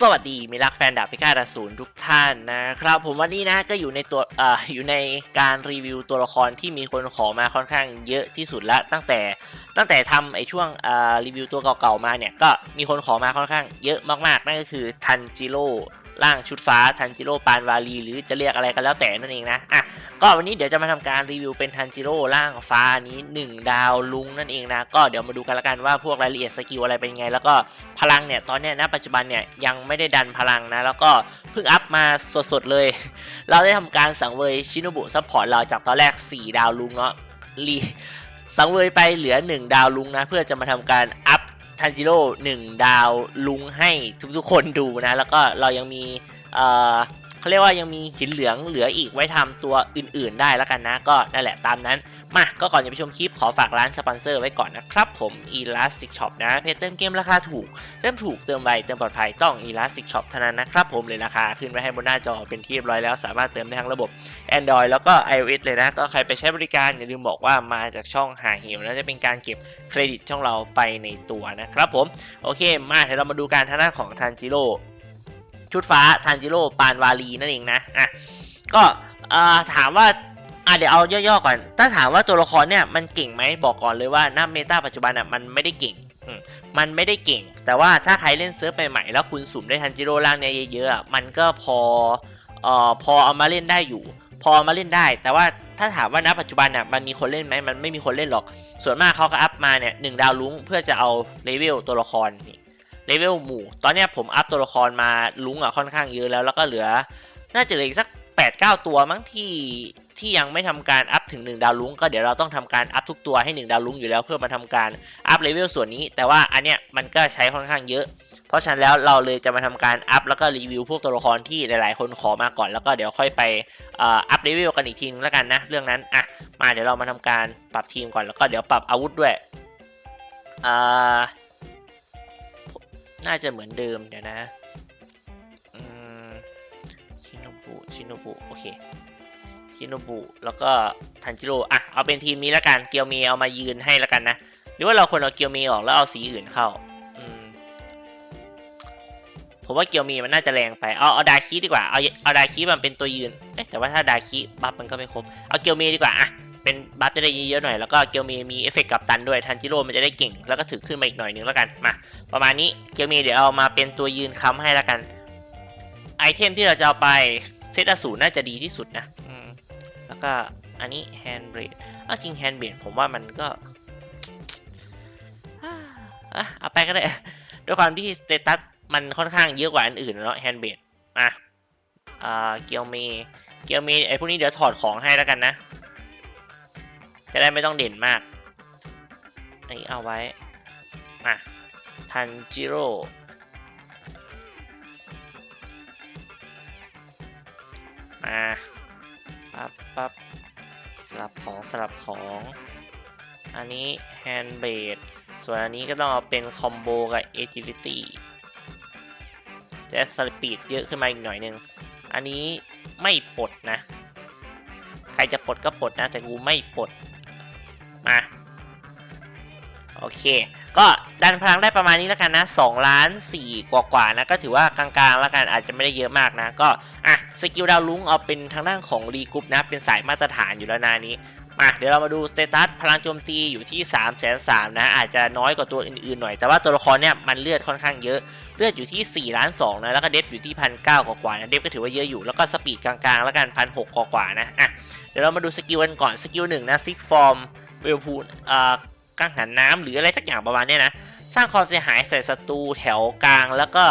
สวัสดีมิรักแฟนดาบพิฆาตอสูรทุกท่านนะครับ ผมวันนี้นะก็อยู่ในตัวออยู่ในการรีวิวตัวละครที่มีคนขอมาค่อนข้างเยอะที่สุดละตั้งแต่ตั้งแต่ทำไอช่วงรีวิวตัวเก่าๆมาเนี่ย ก็มีคนขอมาค่อนข้างเยอะมากๆ นั่นก็คือทันจิโร่ ร่างชุดฟ้าทันจิโร่ปานวาลีหรือจะเรียกอะไรกันแล้วแต่นั่นเองนะอะก็วันนี้เดี๋ยวจะมาทำการรีวิวเป็นทันจิโร่ร่างฟ้านี้ 1 ดาวลุงนั่นเองนะก็เดี๋ยวมาดูกันละกันว่าพวกรายละเอียดสกิลอะไรเป็นไง แล้วก็พลังเนี่ยตอนนี้ณปัจจุบันเนี่ยยังไม่ได้ดันพลังนะแล้วก็เพิ่งอัพมาสดๆเลย เราได้ทำการสังเวยชินบุซัพพอร์ตเราจากตอนแรก 4 ดาวลุงเนาะรีสังเวยไปเหลือ 1 ดาวลุงนะ เพื่อจะมาทำการอัพ ทันจิโร่หนึ่งดาวลุงให้ทุกๆคนดูนะ แล้วก็เรายังมีเอ่อเขาเรียกว่ายังมีหินเหลืองเหลืออีกไว้ทำตัวอื่นๆได้แล้วกันนะ ก็นั่นแหละตามนั้น มาก็ก่อนจะไปชมคลิปขอฝากร้านสปอนเซอร์ไว้ก่อนนะครับผม Elastic Shop นะเพจเติมเกมราคาถูก เติมถูกเติมไวเติมปลอดภัยต้อง Elastic Shop เท่านั้นนะครับผมเลยราคาขึ้นไว้ให้บนหน้าจอเป็นที่เรียบร้อยแล้วสามารถเติมได้ทั้งระบบ Android แล้วก็ iOS เลยนะ ก็ใครไปใช้บริการอย่าลืมบอกว่ามาจากช่องหาหิวนะจะเป็นการเก็บเครดิตช่องเราไปในตัวนะครับผมโอเค มาเดี๋ยวเรามาดูการทางด้านของทันจิโร่ชุดฟ้าทันจิโร่ปานวาลีนั่นเองนะอะก็ถามว่า อะเดี๋ยวเอาย่อๆก่อน ถ้าถามว่าตัวละครเนี่ยมันเก่งไหมบอกก่อนเลยว่าหน้าเมตาปัจจุบันอะมันไม่ได้เก่งมันไม่ได้เก่ง แต่ว่าถ้าใครเล่นเซิร์ฟใหม่ๆแล้วคุณสุ่มได้ทันจิโร่ร่างเนี่ยเยอะๆอะมันก็พอเอ่อพอเอามาเล่นได้อยู่ พอเอามาเล่นได้ แต่ว่าถ้าถามว่าณปัจจุบันอะมันมีคนเล่นไหมมันไม่มีคนเล่นหรอก ส่วนมากเขาก็อัพมาเนี่ยหนึ่งดาวลุ้งเพื่อจะเอาเลเวลตัวละครนี่เลเวลหมู่ ตอนเนี้ยผมอัพตัวละครมาลุ้งอะค่อนข้างเยอะแล้วแล้วก็เหลือ น่าจะเหลืออีกสัก8 9 ตัวมั้งที่ ที่ยังไม่ทำการอัพถึง 1 ดาวลุ้งก็เดี๋ยวเราต้องทำการอัพทุกตัวให้ 1 ดาวลุ้งอยู่แล้วเพื่อมาทำการอัพเลเวลส่วนนี้ แต่ว่าอันเนี้ยมันก็ใช้ค่อนข้างเยอะ เพราะฉะนั้นแล้วเราเลยจะมาทำการอัพแล้วก็รีวิวพวกตัวละครที่หลาย ๆ คนขอมาก่อนแล้วก็เดี๋ยวค่อยไปอ่ออัพเลเวลกันอีกทีนึงแล้วกันนะเรื่องนั้นอะมาเดี๋ยวเรามาทำการปรับทีมก่อนแล้วก็เดี๋ยวปรับอาวุธด้วยอ่าน่าจะเหมือนเดิมเดี๋ยวนะชินโนบุชินโนบุโอเค ชิโนบุแล้วก็ทันจิโร่อะเอาเป็นทีมนี้แล้วกันเกียวเมเอามายืนให้แล้วกันนะหรือว่าเราควรเอาเกียวเมออกแล้วเอาสีอื่นเข้าผมว่าเกียวเมมันน่าจะแรงไป เอาเอาดาคิดีกว่า เอาเอาดาคิมันเป็นตัวยืน เอ๊ะแต่ว่าถ้าดาคิบัฟมันก็ไม่ครบ เอาเกียวเมดีกว่าอะเป็นบัฟจะได้เยอะๆหน่อย แล้วก็เกียวเมมีเอฟเฟกต์กับตันด้วย ทันจิโร่มันจะได้เก่ง แล้วก็ถือขึ้นมาอีกหน่อยนึงแล้วกัน มา ประมาณนี้ เกียวเมเดี๋ยวเอามาเป็นตัวยืนค้ำให้แล้วกัน ไอเทมที่เราจะเอาไปเซตอสูรน่าจะดีที่สุดนะ แล้วก็อันนี้แฮนด์เบรดเอาจริงแฮนด์เบรดผมว่ามันก็อะเอาไปก็ได้ ด้วยความที่สเตตัสมันค่อนข้างเยอะกว่าอันอื่นเนาะแฮนด์เบรดอะอ่าเกียวเมเกียวเมไอพวกนี้เดี๋ยวถอดของให้แล้วกันนะ จะได้ไม่ต้องเด่นมาก อันนี้เอาไว้มาทันจิโร่มา ปั๊บปั๊บสลับของสลับของ อันนี้แฮนด์เบดส่วนอันนี้ก็ต้องเอาเป็นคอมโบกับ agility จะสปีดเยอะขึ้นมาอีกหน่อยนึง อันนี้ไม่ปลดนะ ใครจะปลดก็ปลดนะ แต่กูไม่ปลด มา โอเค ก็ดันพลังได้ประมาณนี้แล้วกันนะ2ล้าน4กว่าๆนะก็ถือว่ากลางๆแล้วกันอาจจะไม่ได้เยอะมากนะ ก็อะสกิลดาวลุ้งเอาเป็นทางด้านของรีกรุ๊ปนะ เป็นสายมาตรฐานอยู่แล้วนานี้มาเดี๋ยวเรามาดูสเตตัสพลังโจมตีอยู่ที่ 3 3 0 0 0นะอาจจะน้อยกว่าตัวอื่นๆหน่อย แต่ว่าตัวละครเนี่ยมันเลือดค่อนข้างเยอะ เลือดอยู่ที่4ล้าน2นะแล้วก็เดฟอยู่ที่พันเกกว่าๆนะเดฟก็ถือว่าเยอะอยู่แล้วก็สปีดกลางๆ แล้วกันพันหกกว่าๆนะอะเดี๋ยวเรามาดูสกิลกันก่อนสกิลหนึ่งนะซิกฟอร์มเวลพูอ่า กังหันน้ำหรืออะไรสักอย่างประมาณนี้นะ สร้างความเสียหายใส่ศัตรูแถวกลางแล้วก็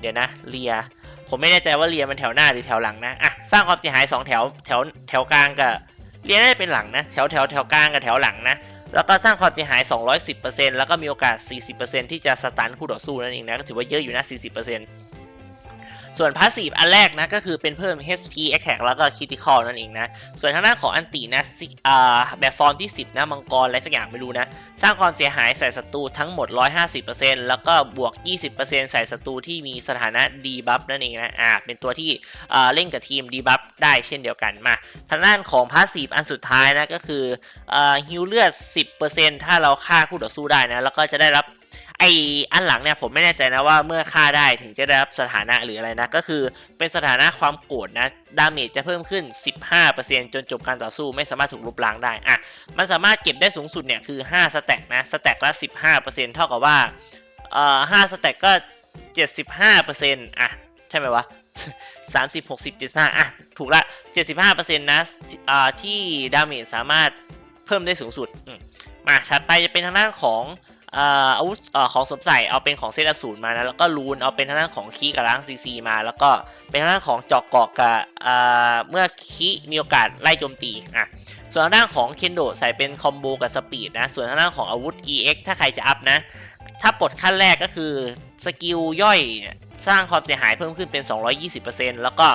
เดี๋ยวนะเลีย ผมไม่แน่ใจว่าเลียมันแถวหน้าหรือแถวหลังนะอะสร้างความเสียหาย 2 แถวแถวแถวกลางกับเลียน่าจะเป็นหลังนะแถวแถวแถวกลางกับแถวหลังนะแล้วก็สร้างความเสียหาย 210%แล้วก็มีโอกาส 40%ที่จะสตันคู่ต่อสู้นั่นเองนะก็ถือว่าเยอะอยู่นะ 40% ส่วนพาสซีฟอันแรกนะก็คือเป็นเพิ่ม HP Attack แล้วก็ Critical นั่นเองนะ ส่วนทางด้านของอันตินะอ่าแบบฟอร์มที่ 10 นะ มังกรอะไรสักอย่างไม่รู้นะ สร้างความเสียหายใส่ศัตรูทั้งหมด 150%แล้วก็บวก 20%ใส่ศัตรูที่มีสถานะดีบัฟนั่นเองนะ อ่า เป็นตัวที่อ่าเล่นกับทีมดีบัฟได้เช่นเดียวกันมา ทางด้านของพาสซีฟอันสุดท้ายนะก็คืออ่าฮิวเลือด 10%ถ้าเราฆ่าคู่ต่อสู้ได้นะ แล้วก็จะได้รับ ไออันหลังเนี่ยผมไม่แน่ใจนะว่าเมื่อฆ่าได้ถึงจะได้รับสถานะหรืออะไรนะ ก็คือเป็นสถานะความโกรธนะดาเมจจะเพิ่มขึ้น 15%จนจบการต่อสู้ไม่สามารถถูกลบล้างได้อะมันสามารถเก็บได้สูงสุดเนี่ยคือ5สแต็กนะสแต็กละ 15%เท่ากับว่าเอ่อ5สแต็กก็ 75%อะใช่ไหมวะ30 60 75อะถูกละ 75%นะอ่าที่ดาเมจสามารถเพิ่มได้สูงสุดอืมมาถัดไปจะเป็นทางด้านของ อาวุธของสวมใส่เอาเป็นของเซตอสูรมานะแล้วก็รูนเอาเป็นทางด้านของคีกับล้างซีซีมา แล้วก็เป็นทางด้านของจอกกอกกับเมื่อคีมีโอกาสไล่โจมตีอะส่วนทางด้านของเคนโดใส่เป็นคอมโบกับสปีดนะส่วนทางด้านของอาวุธ EX ถ้าใครจะอัพนะ ถ้าปลดขั้นแรกก็คือสกิลย่อยสร้างความเสียหายเพิ่มขึ้นเป็น 220%แล้วก็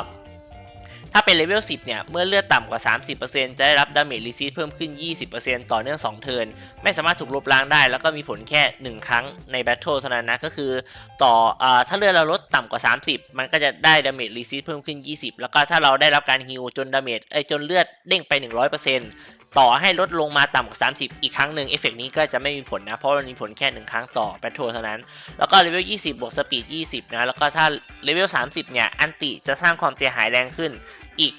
ถ้าเป็นเลเวล 10 เนี่ย เมื่อเลือดต่ำกว่า 30%จะได้รับดาเมจรีซีเพิ่มขึ้น 20%ต่อเนื่อง 2 เทิร์น ไม่สามารถถูกลบล้างได้ แล้วก็มีผลแค่ 1 ครั้งในแบทเทิลเท่านั้นนะ ก็คือต่ออถ้าเลือดเราลดต่ำกว่า 30 มันก็จะได้ดาเมจรีซีเพิ่มขึ้น 20 แล้วก็ถ้าเราได้รับการฮิลจนดาเมจเอ้ยจนเลือดเด้งไป 100%ต่อให้ลดลงมาต่ำกว่า 30 อีกครั้งหนึ่งเอฟเฟกนี้ก็จะไม่มีผลนะ เพราะมันมีผลแค่ 1 ครั้งต่อแบทเทิลเท่านั้น แล้วก็เลเวล 20 บวกสปีด 20 นะ แล้วก็ถ้าเลเวล 30 เนี่ย อันติจะสร้างความเสียหายแรงขึ้น อีก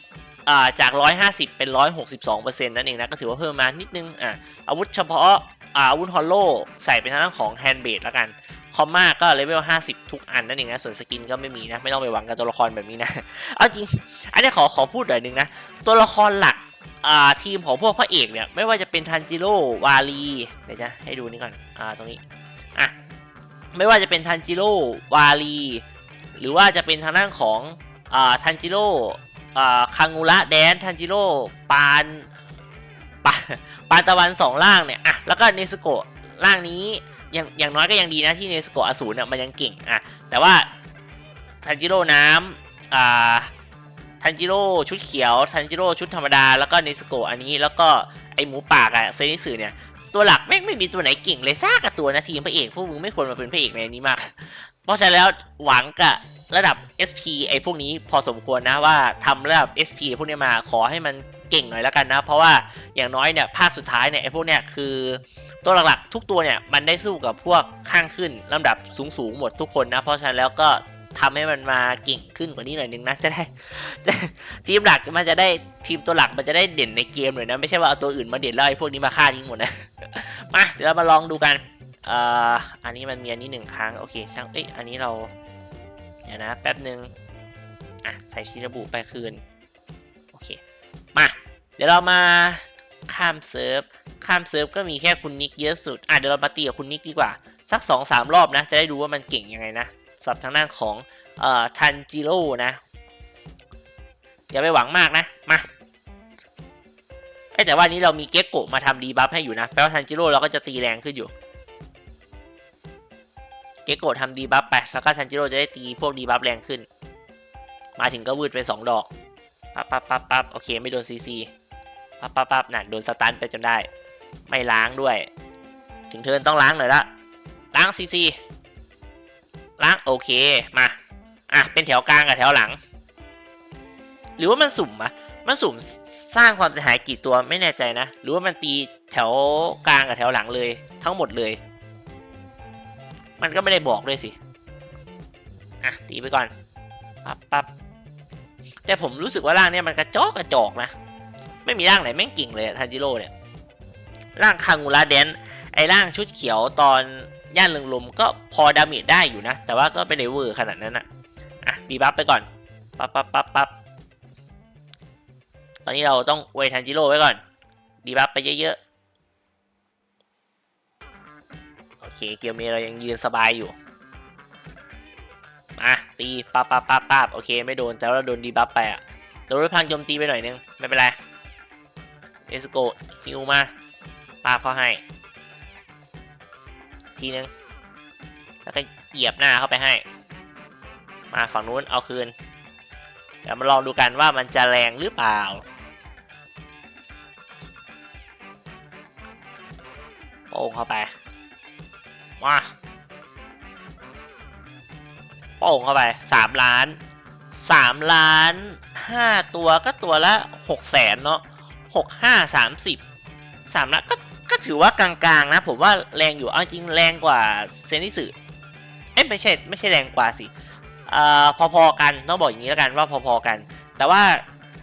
อาจาก 150 เป็น 162%นั่นเองนะ ก็ถือว่าเพิ่มมานิดนึงอะอาวุธเฉพาะอาวุธฮอลโลใส่เป็นทางด้านของแฮนด์เบดแล้วกัน คอมมาก็เลเวล 50 ทุกอันนั่นเองนะ ส่วนสกินก็ไม่มีนะ ไม่ต้องไปหวังกับตัวละครแบบนี้นะ เอาจริง อันนี้ขอขอพูดหน่อยนึงนะ ตัวละครหลักทีมของพวกพระเอกเนี่ย ไม่ว่าจะเป็นทันจิโร่วาลีเดี๋ยวจะให้ดูนี่ก่อนอ่าตรงนี้อะไม่ว่าจะเป็นทันจิโร่วาลีหรือว่าจะเป็นทางด้านของอ่าทันจิโร่ คังูระแดนทันจิโร่ปานปานปานตะวันสองล่างเนี่ยอะแล้วก็เนสโกะล่างนี้อย่างอย่างน้อยก็ยังดีนะที่เนสโกะอสูรเนี่ยมันยังเก่งอะแต่ว่าทันจิโร่น้ำอ่าทันจิโร่ชุดเขียวทันจิโร่ชุดธรรมดาแล้วก็เนสโกะอันนี้แล้วก็ไอหมูปากอะเซนิสึเนี่ยตัวหลักแม่งไม่มีตัวไหนเก่งเลยซากกับตัวนะทีมพระเอกพวกมึงไม่ควรมาเป็นพระเอกในนี้มาก เพราะฉะนั้นแล้วหวังกับ ระดับ SP ไอ้พวกนี้พอสมควรนะว่าทำระดับ SP พวกนี้มาขอให้มันเก่งหน่อยแล้วกันนะ เพราะว่าอย่างน้อยเนี่ยภาคสุดท้ายเนี่ยไอ้พวกเนี่ยคือตัวหลักๆทุกตัวเนี่ยมันได้สู้กับพวกข้างขึ้นลำดับสูงๆหมดทุกคนนะ เพราะฉะนั้นแล้วก็ทำให้มันมาเก่งขึ้นกว่านี้หน่อยนึงนะจะได้ทีมหลักมันจะได้ทีมตัวหลักมันจะได้เด่นในเกมหน่อยนะไม่ใช่ว่าเอาตัวอื่นมาเด่นแล้วไอ้พวกนี้มาฆ่าทิ้งหมดนะมาเดี๋ยวเรามาลองดูกันอ่ออันนี้มันมีอันนี้หนึ่งครั้งโอเคช่างเอ้ยอันนี้เรา เดี๋ยวนะ แป๊บหนึ่งอะใส่ชินบุไปคืน โอเค มา เดี๋ยวเรามาข้ามเซิร์ฟ ข้ามเซิร์ฟก็มีแค่คุณนิกเยอะสุด อะเดี๋ยวเรามาตีกับคุณนิกดีกว่า สักสองสามรอบนะ จะได้ดูว่ามันเก่งยังไงนะสำหรับทางด้านของ เอ่อ ทันจิโร่นะ อย่าไปหวังมากนะ มาเอ้ยแต่ว่านี้เรามีเก็กโกะมาทำดีบัฟให้อยู่นะ แปลว่าทันจิโร่เราก็จะตีแรงขึ้นอยู่ เกโกะทำดีบัฟไปแล้วก็ทันจิโร่จะได้ตีพวกดีบัฟแรงขึ้น มาถึงก็วืดไปสองดอกปั๊บปั๊บปั๊บปั๊บโอเคไม่โดนซีซีปั๊บปั๊บปั๊บน่ะโดนสตันไปจนได้ ไม่ล้างด้วย ถึงเทินต้องล้างหน่อยละล้างซีซีล้างโอเคมาอะเป็นแถวกลางกับแถวหลัง หรือว่ามันสุ่มอะมันสุ่มสร้างความเสียหายกี่ตัวไม่แน่ใจนะ หรือว่ามันตีแถวกลางกับแถวหลังเลย ทั้งหมดเลย มันก็ไม่ได้บอกด้วยสิ อะ ตีไปก่อนปั๊บปั๊บแต่ผมรู้สึกว่าร่างเนี้ยมันกระจอกกระจอกนะ ไม่มีร่างไหนแม่งกิ่งเลยทันจิโร่เนี่ย ร่างคางูระแดน ไอ้ร่างชุดเขียวตอนย่านเรืองลมก็พอดาเมจได้อยู่นะ แต่ว่าก็ไม่ได้เวอร์ขนาดนั้นนะอะดีบัฟไปก่อน ปั๊บปั๊บปั๊บปั๊บตอนนี้เราต้องอวยทันจิโร่ไว้ก่อน ดีบัฟไปเยอะ เคเกียวเมเรายังยืนสบายอยู่มาตีปั๊บปั๊บปั๊บปั๊บโอเค ไม่โดน แต่ว่าเราโดนดีบัฟไปอะโดนด้วยพลังโจมตีไปหน่อยนึง ไม่เป็นไรเอสโกฮิวมาปาเขาให้ ทีนึง แล้วก็เหยียบหน้าเข้าไปให้ มาฝั่งนู้นเอาคืนเดี๋ยวมาลองดูกันว่ามันจะแรงหรือเปล่าโป้เข้าไป มาโป้งเข้าไปสามล้านสามล้านห้าตัวก็ตัวละหกแสนเนาะหกห้าสามสิบสามล้านก็ก็ถือว่ากลางๆนะ ผมว่าแรงอยู่เอาจริงแรงกว่าเซนิสึเอ้ยไม่ใช่ไม่ใช่แรงกว่าสิอ่าพอๆกันต้องบอกอย่างนี้แล้วกันว่าพอๆกัน แต่ว่า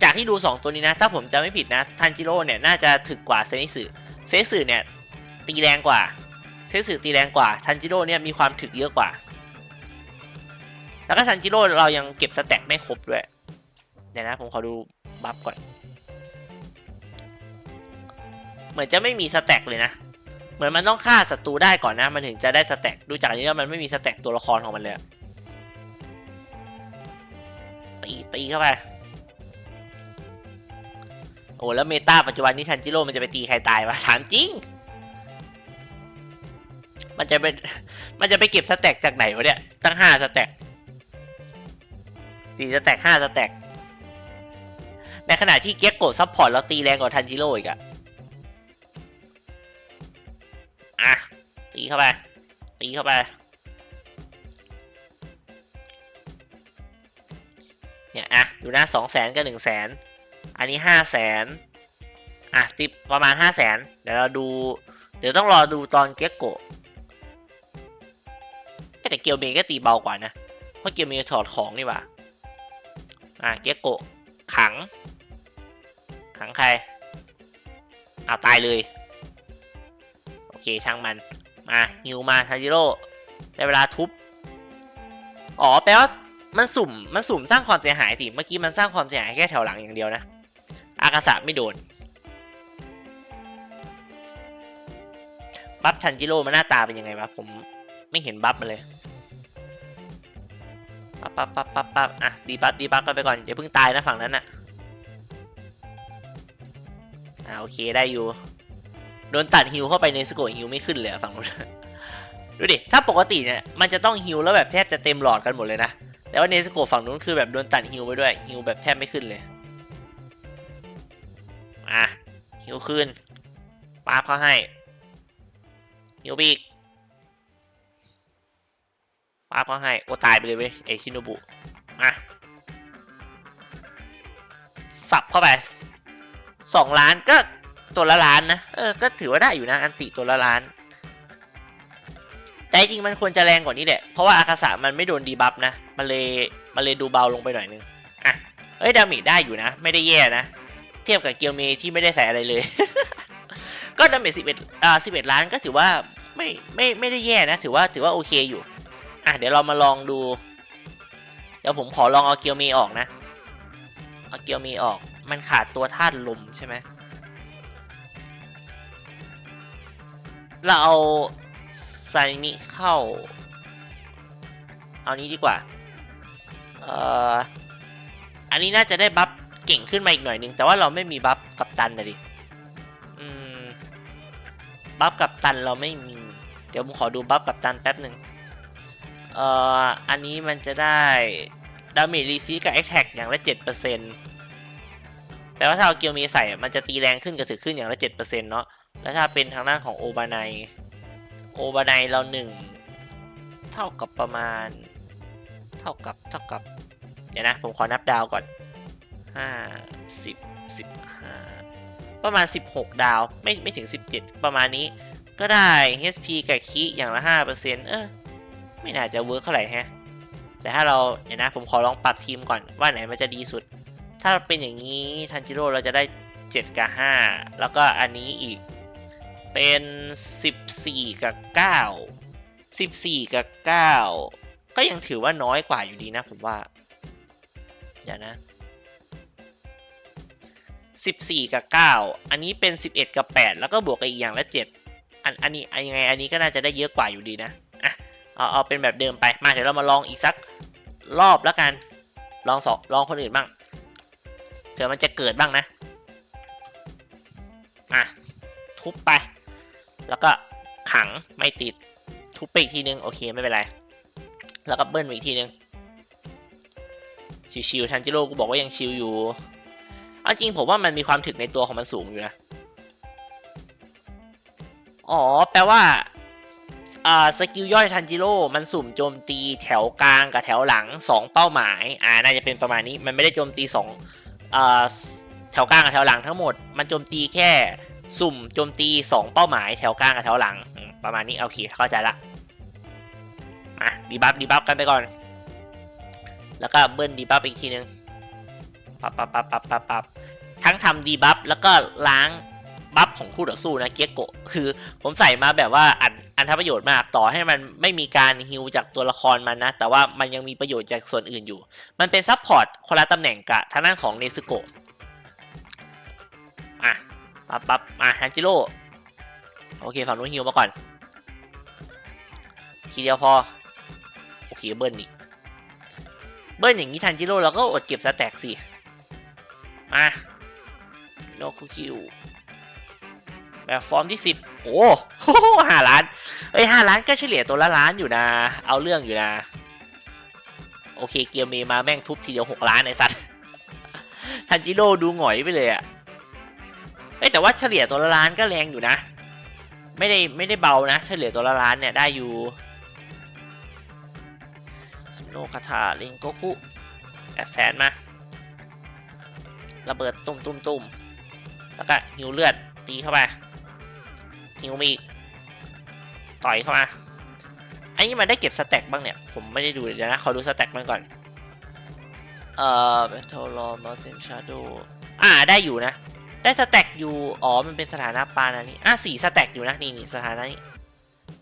จากที่ดู 2 ตัวนี้นะ ถ้าผมจะไม่ผิดนะทันจิโร่เนี่ยน่าจะถึกกว่าเซนิสึเซนิสึเนี่ยตีแรงกว่า เซนสึตีแรงกว่าทันจิโร่เนี่ยมีความถึกเยอะกว่า แล้วก็ทันจิโร่เรายังเก็บสแต็กไม่ครบด้วยเดี๋ยวนะผมขอดูบัฟก่อน เหมือนจะไม่มีสแต็กเลยนะ เหมือนมันต้องฆ่าศัตรูได้ก่อนนะ มันถึงจะได้สแต็กดูจากนี้แล้วมันไม่มีสแต็กตัวละครของมันเลยตีตีเข้าไปโอ้แล้วเมตาปัจจุบันนี้ทันจิโร่มันจะไปตีใครตายวะถามจริง มันจะเป็นมันจะไปเก็บสแต็กจากไหนวะเนี่ย ตั้งห้าสแต็กสี่สแต็กห้าสแต็กในขณะที่เก็กโกดซัพพอร์ตแล้วตีแรงกว่าทันจิโร่อีกอะอะ ตีเข้าไป ตีเข้าไปเนี่ยอะดูหนะสองแสนกับหนึ่งแสนอันนี้ห้าแสนอะติประมาณห้าแสนเดี๋ยวเราดู เดี๋ยวต้องรอดูตอนเก็กโก เกียวเมย์ก็ตีเบากว่านะ เพราะเกียวเมย์ถอดของนี่ว่าอะเก็กโกะขัง ขังใครเอาตายเลย โอเคช่างมัน มาฮิวมาทาจิโร่ได้เวลาทุบ อ๋อแปลว่ามันสุ่ม มันสุ่มสร้างความเสียหายสิ เมื่อกี้มันสร้างความเสียหายแค่แถวหลังอย่างเดียวนะ อากาศะไม่โดน บัฟทันจิโร่มันหน้าตาเป็นยังไงวะ ผมไม่เห็นบัฟมันเลย ปั๊บปั๊บปั๊บปั๊บปั๊บอะดีบัฟดีบัฟกันไปก่อนอย่าเพิ่งตายนะฝั่งนั้นน่ะอ่าโอเคได้อยู่โดนตัดฮิวเข้าไปในสโกะฮิวไม่ขึ้นเลยฝั่งนู้นดูดิถ้าปกติเนี่ยมันจะต้องฮิวแล้วแบบแทบจะเต็มหลอดกันหมดเลยนะแต่ว่าเนสโกะฝั่งนู้นคือแบบโดนตัดฮิวไปด้วยฮิวแบบแทบไม่ขึ้นเลยอะฮิวขึ้นป๊าบเขาให้ฮิวบีก ป๊าบเขาให้ โอตายไปเลยเว้ยไอชิโนบุอะสับเข้าไปสองล้านก็ตัวละล้านนะ เออ ก็ถือว่าได้อยู่นะ อันติตัวละล้าน แต่จริงมันควรจะแรงกว่านี้แหละ เพราะว่าอาคาสะมันไม่โดนดีบัฟนะ มันเลย มันเลยดูเบาลงไปหน่อยนึง อะ เอ้ย ดาเมจได้อยู่นะ ไม่ได้แย่นะ เทียบกับเกียวเมที่ไม่ได้ใส่อะไรเลย ก็ดาเมจสิบเอ็ดอ่าสิบเอ็ดล้านก็ถือว่าไม่ ไม่ ไม่ได้แย่นะ ถือว่า ถือว่าโอเคอยู่ อะเดี๋ยวเรามาลองดู เดี๋ยวผมขอลองเอาเกียวเมออกนะ เอาเกียวเมออก มันขาดตัวธาตุลมใช่ไหมเราเอาไซมิเข้า เอานี้ดีกว่า เอ่อ อันนี้น่าจะได้บัฟเก่งขึ้นมาอีกหน่อยนึง แต่ว่าเราไม่มีบัฟกับตันนะดิบัฟกับตันเราไม่มี เดี๋ยวผมขอดูบัฟกับตันแป๊บหนึ่ง เอ่ออันนี้มันจะได้ดาเมจรีซีกับแอคแท็กอย่างละเจ็ดเปอร์เซ็นต์แปลว่าถ้าเอาเกียวมีใส่มันจะตีแรงขึ้นกับถือขึ้นอย่างละเจ็ดเปอร์เซ็นต์เนาะแล้วถ้าเป็นทางด้านของโอบานายโอบานายเราหนึ่งเท่ากับประมาณ เท่ากับเท่ากับ เดี๋ยวนะ ผมขอนับดาวก่อนห้าสิบสิบห้าประมาณสิบหกดาว ไม่ไม่ถึงสิบเจ็ดประมาณนี้ ก็ได้ HP กับคีอย่างละห้าเปอร์เซ็นต์เออ ไม่น่าจะเวิร์กเท่าไหร่แฮะ แต่ถ้าเราเดี๋ยวนะผมขอลองปรับทีมก่อนว่าไหนมันจะดีสุด ถ้าเป็นอย่างนี้ทันจิโร่เราจะได้ 7 กับ 5 แล้วก็อันนี้อีกเป็น 14 กับ 9 14 กับ 9 ก็ยังถือว่าน้อยกว่าอยู่ดีนะผมว่าเดี๋ยวนะ 14 กับ 9 อันนี้เป็น 11 กับ 8 แล้วก็บวกกับอีกอย่างละ 7 อันอันนี้อันยังไงอันนี้ก็น่าจะได้เยอะกว่าอยู่ดีนะ เอาเอาเป็นแบบเดิมไป มาเดี๋ยวเรามาลองอีกสักรอบแล้วกัน ลองสองลองคนอื่นบ้างเผื่อมันจะเกิดบ้างนะอะทุบไป แล้วก็ขังไม่ติด ทุบไปอีกทีนึง โอเคไม่เป็นไร แล้วก็เบิ้ลอีกทีนึง ชิวๆทันจิโร่กูบอกว่ายังชิวอยู่เอาจริงผมว่ามันมีความถึกในตัวของมันสูงอยู่นะ อ๋อ แปลว่า อ่าสกิลย่อยทันจิโร่ มันสุ่มโจมตีแถวกลางกับแถวหลัง 2 เป้าหมาย อ่า น่าจะเป็นประมาณนี้ มันไม่ได้โจมตี2อ่าแถวกลางกับแถวหลังทั้งหมด มันโจมตีแค่สุ่มโจมตี 2 เป้าหมาย แถวกลางกับแถวหลัง ประมาณนี้ โอเค เข้าใจละมาดีบัฟดีบัฟกันไปก่อน แล้วก็เบิ้ลดีบัฟอีกทีนึง ปับปับปับปับปับปับทั้งทำดีบัฟแล้วก็ล้าง บัฟของคู่ต่อสู้นะเกียโกะคือผมใส่มาแบบว่าอันอันทประโยชน์มากต่อให้มันไม่มีการฮิวจากตัวละครมันนะ แต่ว่ามันยังมีประโยชน์จากส่วนอื่นอยู่ มันเป็นซับพอร์ตคนละตำแหน่งกับทางด้านของเนซึโกะอะปั๊บปั๊บมาฮันจิโร่โอเคฝั่งนู้นฮิวมาก่อน ทีเดียวพอ โอเคเบิ้ลอีก เบิ้ลอย่างนี้ทันจิโร่เราก็อดเก็บสแต็กสิมาโนคุคิว แบบฟอร์มที่ 10 โอ้โหห้าล้านเอ้ยห้าล้านก็เฉลี่ยตัวละล้านอยู่นะ เอาเรื่องอยู่นะ โอเคเกียวเมมาแม่งทุบทีเดียว 6 ล้านไอ้สัตว์ทันจิโร่ดูหงอยไปเลยอะเอ้แต่ว่าเฉลี่ยตัวละล้านก็แรงอยู่นะ ไม่ได้ไม่ได้เบานะ เฉลี่ยตัวละล้านเนี่ยได้อยู่โนคาถาลิงโกคุแอดแซนมาระเบิดตุ้มตุ้มตุ้มแล้วก็หิวเลือดตีเข้าไป หิวมีต่อยเข้ามา อันนี้มันได้เก็บสแต็กบ้างเนี่ย ผมไม่ได้ดูเดี๋ยวนะ ขอดูสแต็กมันก่อน เอ่อ Battle Law Mountain Shadow อ่า ได้อยู่นะ ได้สแต็กอยู่ อ๋อ มันเป็นสถานะปานะนี่ อะสี่สแต็กอยู่นะ นี่นี่สถานะนี้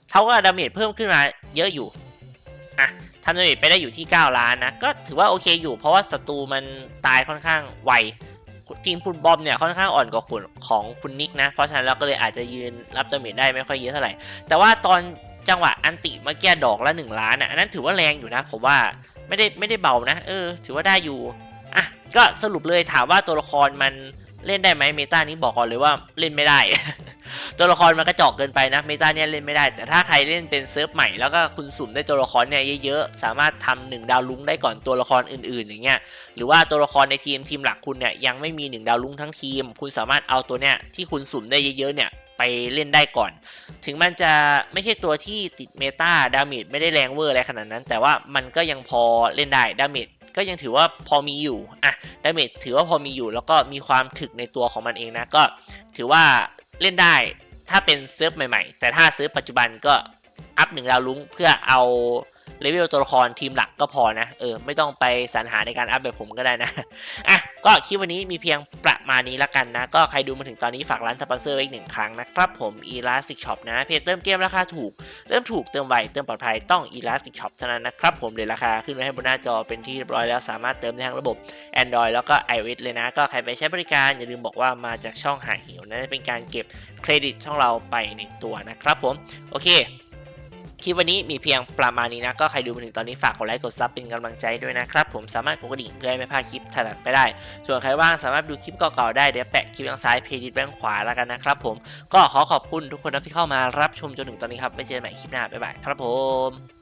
เท่ากับดาเมจเพิ่มขึ้นมาเยอะอยู่ อะทำดาเมจไปได้อยู่ที่ 9 ล้านนะ ก็ถือว่าโอเคอยู่ เพราะว่าศัตรูมันตายค่อนข้างไว ทีมคุณบอมเนี่ยค่อนข้างอ่อนกว่าคุณของคุณนิกนะ เพราะฉะนั้นเราก็เลยอาจจะยืนรับดาเมจได้ไม่ค่อยเยอะเท่าไหร่ แต่ว่าตอนจังหวะอันติเมื่อกี้ดอกละ1ล้านอะอันนั้นถือว่าแรงอยู่นะผมว่าไม่ได้ไม่ได้เบานะ เออ ถือว่าได้อยู่อะก็สรุปเลยถามว่าตัวละครมัน เล่นได้ไหมเมตานี้บอกก่อนเลยว่าเล่นไม่ได้ ตัวละครมันกระจอกเกินไปนะเมตาเนี่ยเล่นไม่ได้ แต่ถ้าใครเล่นเป็นเซิร์ฟใหม่แล้วก็คุณสุ่มได้ตัวละครเนี่ยเยอะๆ สามารถทำหนึ่งดาวลุ้งได้ก่อนตัวละครอื่นๆอย่างเงี้ยหรือว่าตัวละครในทีมทีมหลักคุณเนี่ยยังไม่มีหนึ่งดาวลุ้งทั้งทีม คุณสามารถเอาตัวเนี่ยที่คุณสุ่มได้เยอะๆเนี่ยไปเล่นได้ก่อน ถึงมันจะไม่ใช่ตัวที่ติดเมตาดาเมจไม่ได้แรงเวอร์อะไรขนาดนั้น แต่ว่ามันก็ยังพอเล่นได้ดาเมจ ก็ยังถือว่าพอมีอยู่อะดาเมจถือว่าพอมีอยู่ แล้วก็มีความถึกในตัวของมันเองนะ ก็ถือว่าเล่นได้ถ้าเป็นเซิร์ฟใหม่ ๆ แต่ถ้าเซิร์ฟปัจจุบันก็อัพหนึ่งดาวลุ้งเพื่อเอา เลเวลตัวละครทีมหลักก็พอนะ เออ ไม่ต้องไปสรรหาในการอัพแบบผมก็ได้นะ อะ ก็คลิปวันนี้มีเพียงประมาณนี้ละกันนะ ก็ใครดูมาถึงตอนนี้ฝากร้านสปอนเซอร์ไว้อีกหนึ่งครั้งนะครับผม Elastic Shop นะ เพจเติมเกมราคาถูก เติมถูก เติมไว เติมปลอดภัย ต้อง Elastic Shop เท่านั้นนะครับผมเดี๋ยวราคาขึ้นไว้ให้บนหน้าจอเป็นที่เรียบร้อยแล้ว สามารถเติมได้ทั้งระบบ Android แล้วก็ iOS เลยนะ ก็ใครไปใช้บริการอย่าลืมบอกว่ามาจากช่องหาหิวนะ เป็นการเก็บเครดิตช่องเราไปในตัวนะครับผม โอเค คลิปวันนี้มีเพียงประมาณนี้นะ ก็ใครดูมาถึงตอนนี้ฝากกดไลค์กดซับเป็นกำลังใจด้วยนะครับ ผมสามารถกดกระดิ่งเพื่อให้ไม่พลาดคลิปถัดไปได้ ส่วนใครว่างสามารถดูคลิปเก่าๆได้ เดี๋ยวแปะคลิปทางซ้ายเพจดิสแบงขวาแล้วกันนะครับผมก็ขอขอบคุณทุกคนนะที่เข้ามารับชมจนถึงตอนนี้ครับไม่เจอกันใหม่คลิปหน้าบ๊ายบายครับผม